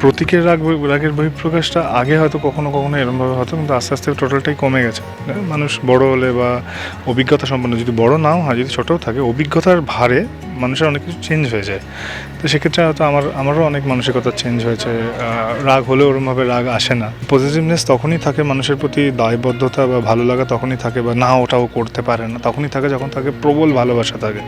প্রতীকের রাগ রাগের বহিঃপ্রকাশটা আগে হয়তো কখনো কখনো এরমভাবে হতো, কিন্তু আস্তে আস্তে টোটালটাই কমে গেছে। মানুষ বড় হলে বা অভিজ্ঞতা সম্পন্ন যদি বড় নাও হয়, যদি ছোটও থাকে, অভিজ্ঞতার ভারে মানুষের অনেক কিছু চেঞ্জ হয়ে যায়। তো সেক্ষেত্রে হয়তো আমার আমারও অনেক মানসিকতা চেঞ্জ হয়েছে। রাগ হলেও ওরমভাবে রাগ আসে না। পজিটিভনেস তখনই থাকে মানুষের প্রতি দায়বদ্ধতা বা ভালো লাগা তখনই থাকে বা না ওটাও করতে পারে না। তখনই থাকে যখন তাকে প্রবল ভালোবাসা থাকে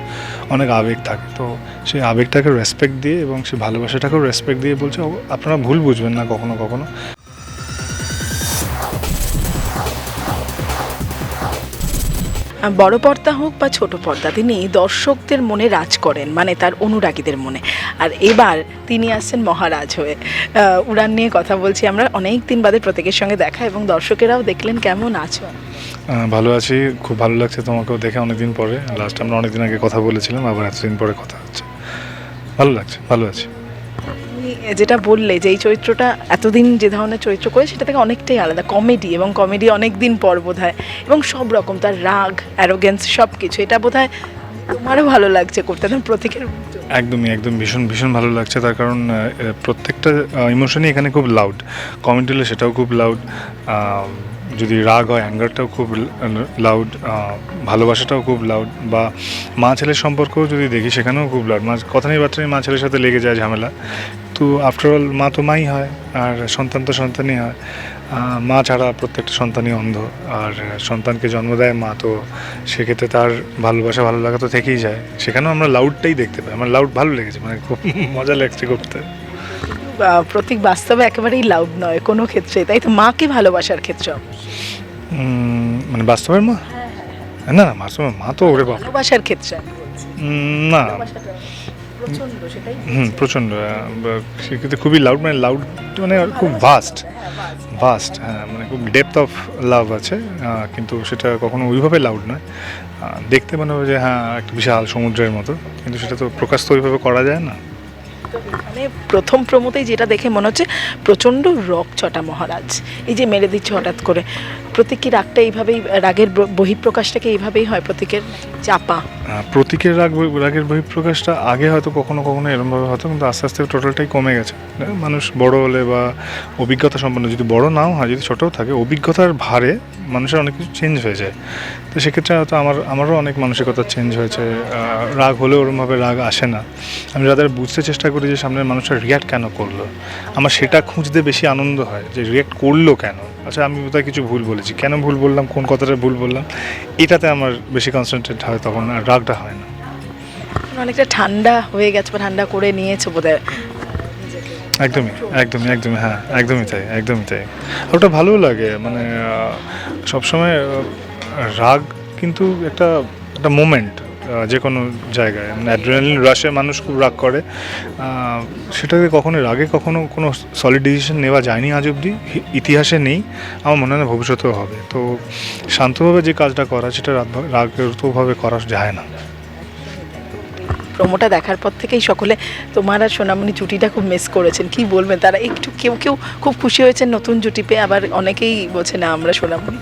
অনেক আবেগ থাকে। তো সেই আবেগটাকে রেসপেক্ট দিয়ে এবং সেই ভালোবাসাটাকেও রেসপেক্ট দিয়ে বলছে "ও, আপনারা ভুল বুঝবেন না কখনো কখনো। বড় পর্দা হোক বা ছোট পর্দা, তিনি দর্শকদের মনে রাজ করেন মানে তার অনুরাগীদের মনে। আর এবার তিনি আসছেন মহারাজ হয়ে। উড়ান নিয়ে কথা বলছি, আমরা অনেক দিন বাদে প্রত্যেকের সঙ্গে দেখা এবং দর্শকেরাও দেখলেন কেমন আছো। ভালো আছি, খুব ভালো লাগছে তোমাকেও দেখে অনেকদিন পরে। লাস্ট আমরা অনেকদিন আগে কথা বলেছিলাম, আবার এতদিন পরে কথা হচ্ছে। ভালো লাগছে, ভালো আছি। যেটা বললে যে এই চরিত্রটা এতদিন যে ধরনের চরিত্র করে, সেটা থেকে অনেকটাই আলাদা। কমেডি এবং কমেডি অনেক দিন পর বোধ হয় এবং সব রকম তার রাগ অ্যারোগেন্স সব কিছু এটা বোধ হয় তোমারও ভালো লাগছে করতে একদম প্রতীকের একদমই একদম ভীষণ ভীষণ ভালো লাগছে। তার কারণ প্রত্যেকটা ইমোশনই এখানে খুব লাউড কমেন্ট হলে সেটাও খুব লাউড যদি রাগ হয় অ্যাঙ্গারটাও খুব লাউড ভালোবাসাটাও খুব লাউড বা মা ছেলের সম্পর্কও যদি দেখি, সেখানেও খুব লাউড মা, কথা নেই নেই মা ছেলের সাথে লেগে যায় ঝামেলা। তো আফটারঅল মা তো মাই হয় আর সন্তান তো সন্তানই হয় মা ছাড়া প্রত্যেকটা সন্তানই অন্ধ। আর সন্তানকে জন্ম দেয় মা তো সেক্ষেত্রে তার ভালোবাসা ভালো লাগা তো থেকেই যায়। সেখানেও আমরা লাউডটাই দেখতে পাই। আমার লাউড ভালো লেগেছে মানে খুব মজা লাগছে করতে। প্রতীক বাস্তবে একেবারেই লাউড নয় কোনো ক্ষেত্রে তাই তো মাকে ভালোবাসার ক্ষেত্রে মানে বাস্তবের মা? না না বাস্তবের মা তো ওরে বাবা। ভালোবাসার ক্ষেত্রে। না। প্রচণ্ড সেটাই হুম প্রচণ্ড সেক্ষেত্রে খুবই লাউড মানে লাউড মানে খুব ভাস্ট ভাস্ট হ্যাঁ মানে খুব ডেপথ অফ লাভ আছে কিন্তু সেটা কখনো ওইভাবে লাউড নয়। দেখতে মনে হবে যে হ্যাঁ একটা বিশাল সমুদ্রের মতো কিন্তু সেটা তো প্রকাশ তো ওইভাবে করা যায় না। মানে প্রথম প্রমোতেই যেটা দেখে মনে হচ্ছে প্রচণ্ড রক ছটা মহারাজ এই যে মেরে দিচ্ছে হঠাৎ করে। প্রতীক রাগটা এইভাবেই, রাগের বহিঃপ্রকাশটাকে এইভাবেই হয়, প্রতীকের চাপা। প্রতীকের রাগ, রাগের বহিঃপ্রকাশটা আগে হয়তো কখনো কখনো এরমভাবে হতো, কিন্তু আস্তে আস্তে টোটালটাই কমে গেছে। মানুষ বড় হলে বা অভিজ্ঞতা সম্পন্ন, যদি বড় নাও হয়, যদি ছোটও থাকে, অভিজ্ঞতার ভারে মানুষের অনেক কিছু চেঞ্জ হয়ে যায়। তো সেক্ষেত্রে হয়তো আমার, আমারও অনেক মানসিকতা চেঞ্জ হয়েছে। রাগ হলেও ওরমভাবে রাগ আসে না। আমি রাদার বুঝতে চেষ্টা করি যে সামনের মানুষটা রিয়াক্ট কেন করল, আমার সেটা খুঁজতে বেশি আনন্দ হয় যে রিয়াক্ট করল কেন। আচ্ছা আমি বোধহয় কিছু ভুল বলেছি। কেন ভুল বললাম? কোন কথাটা ভুল বললাম? এটাতে আমার বেশি কনসেন্ট্রেট হয় তখন আর রাগটা হয় না। অনেকটা ঠান্ডা হয়ে গেছে বা ঠান্ডা করে নিয়েছে বোধ হয় একদমই একদমই একদমই হ্যাঁ একদমই তাই একদমই তাই। ওটা ভালোও লাগে মানে সবসময় রাগ কিন্তু একটা একটা মোমেন্ট যে কোনো জায়গায়। অ্যাড্রেনালিন রাশে মানুষ খুব রাগ করে। সেটাকে কখনো রাগে কখনো কোনো সলিড ডিসিশন নেওয়া যায়নি আজ অবধি। ইতিহাসে নেই। আমার মনে হয় না ভবিষ্যতেও হবে। তো শান্তভাবে যে কাজটা করা, সেটা রাগ- রাগতভাবে করা যায় না। প্রোমোটা দেখার পর থেকেই সকলে, তোমার আর সোনামণি জুটিটা খুব মিস করেছেন। কি বলবেন? তারা একটু কেউ কেউ খুব খুশি হয়েছেন নতুন জুটি পেয়ে। আবার অনেকেই বলছে, না, আমরা সোনামণি।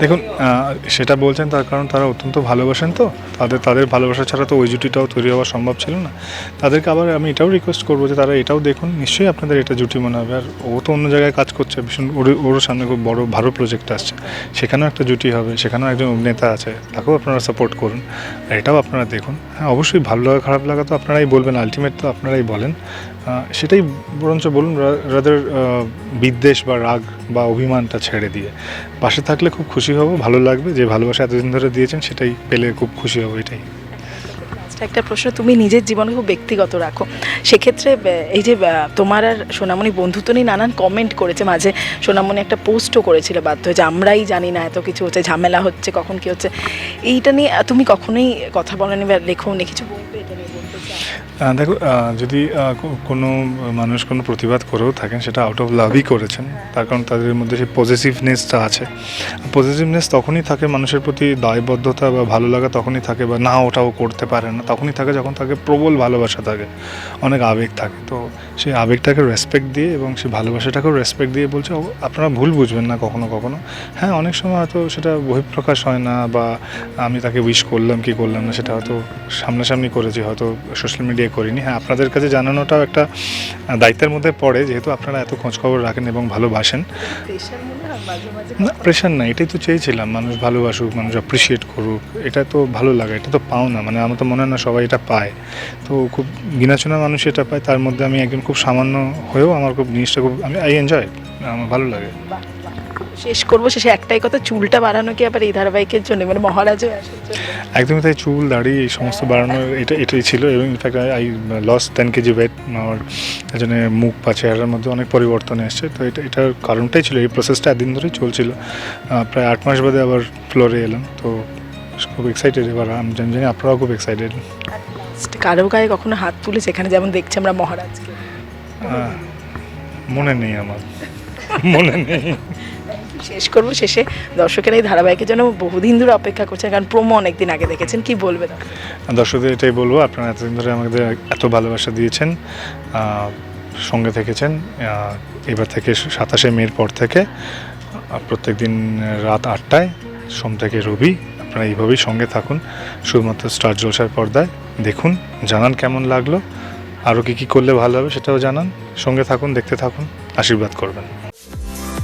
দেখুন সেটা বলছেন তার কারণ তারা অত্যন্ত ভালোবাসেন তো। তাদের তাদের ভালোবাসা ছাড়া তো ওই জুটিটাও তৈরি হওয়া সম্ভব ছিল না। তাদেরকে আবার আমি এটাও রিকোয়েস্ট করব যে তারা এটাও দেখুন, নিশ্চয়ই আপনাদের এটা জুটি মনে হবে। আর ও তো অন্য জায়গায় কাজ করছে, ভীষণ, ওর, ওরও সামনে খুব বড় ভালো প্রজেক্ট আসছে। সেখানেও একটা জুটি হবে, সেখানেও একজন অভিনেতা আছে, তাকেও আপনারা সাপোর্ট করুন। আর এটাও আপনারা দেখুন। হ্যাঁ অবশ্যই ভালো লাগা, খারাপ লাগা তো আপনারাই বলবেন আলটিমেট তো আপনারাই বলেন। সেটাই বরঞ্চ বলুন রাদার বিদ্বেষ বা রাগ। বা অভিমানটা ছেড়ে দিয়ে। পাশে থাকলে খুব খুশি হব, ভালো লাগবে, যে ভালোবাসা এতদিন ধরে দিয়েছেন সেটাই পেলে খুব খুশি হব, এটাই। Last একটা প্রশ্ন, তুমি নিজের জীবনে খুব ব্যক্তিগত রাখো। সেক্ষেত্রে এই যে তোমার আর সোনামণি বন্ধুত্ব নিয়ে নানান কমেন্ট করেছে মাঝে। সোনামণি একটা পোস্টও করেছিল বাধ্য যে আমরাই জানি না এত কিছু হচ্ছে, ঝামেলা হচ্ছে, কখন কি হচ্ছে। এইটা নিয়ে, তুমি কখনোই কথা বলেনি বা লেখো কিছু বলবে এটা নিয়ে বলতে চাও? আহ, দেখো যদি কোনো মানুষ কোনো প্রতিবাদ করেও থাকেন, সেটা আউট অফ লাভই করেছেন, তার কারণ তাদের মধ্যে সেই পজিটিভনেসটা আছে। পজিটিভনেস তখনই থাকে মানুষের প্রতি দায়বদ্ধতা বা ভালো লাগা তখনই থাকে বা না, ওটাও করতে পারে না। তখনই থাকে যখন তাকে প্রবল ভালোবাসা থাকে, অনেক আবেগ থাকে। তো সেই আবেগটাকে রেসপেক্ট দিয়ে এবং সেই ভালোবাসাটাকেও রেসপেক্ট দিয়ে বলছে আপনারা ভুল বুঝবেন না কখনো কখনো। হ্যাঁ অনেক সময় হয়তো সেটা বহিঃপ্রকাশ হয় না বা আমি তাকে উইশ করলাম, কি করলাম না, সেটা হয়তো সামনাসামনি করেছি, হয়তো সোশ্যাল মিডিয়ায় করিনি। হ্যাঁ আপনাদের কাছে জানানোটাও একটা দায়িত্বের মধ্যে পড়ে যেহেতু আপনারা এত খোঁজখবর রাখেন এবং ভালোবাসেন। না প্রেশার না এটাই তো চেয়েছিলাম মানুষ ভালোবাসুক মানুষ অ্যাপ্রিসিয়েট করুক এটা তো ভালো লাগে এটা তো পাও না মানে আমার তো মনে হয় না সবাই এটা পায়। তো খুব গিনাচুনা মানুষ এটা পায় তার মধ্যে আমি একজন খুব সামান্য হয়েও আমার খুব জিনিসটা খুব আমি আই এনজয় আমার ভালো লাগে। শেষ করব শেষে একটাই কথা চুলটা বাড়ানো কি আবার এই ধারাবাহিকের জন্য? মানে মহারাজও একদমই তাই চুল দাড়ি এই সমস্ত বাড়ানো এটা এটাই ছিল। এবং in fact I lost ten kg weight আমার জন্য মুখ বা চেহারার মধ্যে অনেক পরিবর্তন এসছে। তো এটা এটার কারণটাই ছিল। এই প্রসেসটা একদিন ধরেই চলছিল। প্রায় আট মাস বাদে আবার ফ্লোরে এলাম। তো খুব এক্সাইটেড এবার। আমি জানি জানি আপনারাও খুব এক্সাইটেড কারও গায়ে কখনো হাত তুলে সেখানে যেমন দেখছি আমরা মহারাজকে। মনে নেই আমার। মনে নেই। শেষ করব শেষে। দর্শকেরা এই ধারাবাহিকের জন্য বহুদিন ধরে অপেক্ষা করছেন, কারণ প্রোমো অনেকদিন আগে দেখেছেন। কি বলবেন দর্শকদের এটাই বলব, আপনারা এতদিন ধরে আমাদের এত ভালোবাসা দিয়েছেন সঙ্গে থেকেছেন এবার থেকে সাতাশে মের পর থেকে প্রত্যেক দিন রাত আটটায়, সোম থেকে রবি, আপনারা এইভাবেই সঙ্গে থাকুন, শুধুমাত্র স্টার জলসার পর্দায় দেখুন, জানান কেমন লাগল, আরও কী কী করলে ভালো হবে সেটাও জানান, সঙ্গে থাকুন, দেখতে থাকুন, আশীর্বাদ করবেন।